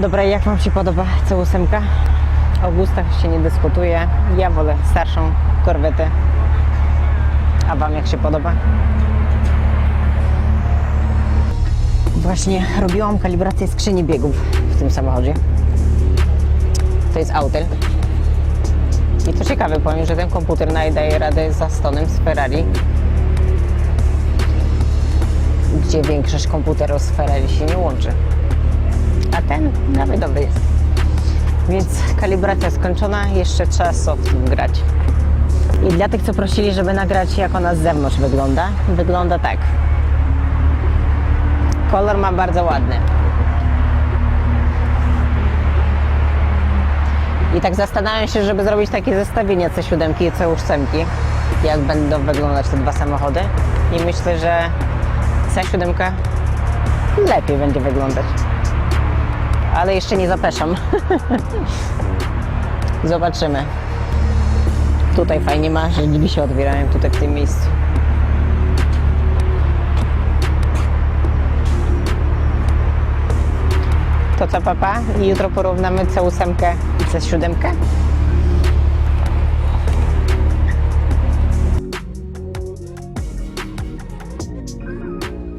Dobra, jak Wam się podoba C8? O gustach się nie dyskutuje. Ja wolę starszą korwetę. A Wam jak się podoba? Właśnie robiłam kalibrację skrzyni biegów w tym samochodzie. To jest Autel. I co ciekawe, powiem, że ten komputer daje radę za stonem z Ferrari, gdzie większość komputerów z Ferrari się nie łączy. Ten nawet dobry jest. Więc kalibracja skończona, jeszcze trzeba soft grać. I dla tych, co prosili, żeby nagrać, jak ona z zewnątrz wygląda, wygląda tak. Kolor ma bardzo ładny. I tak zastanawiam się, żeby zrobić takie zestawienie C7 i C8, jak będą wyglądać te dwa samochody. I myślę, że C7 lepiej będzie wyglądać. Ale jeszcze nie zapeszam. Zobaczymy. Tutaj fajnie ma, że drzwi się otwierają tutaj w tym miejscu. To co papa? I jutro porównamy C8 i C7.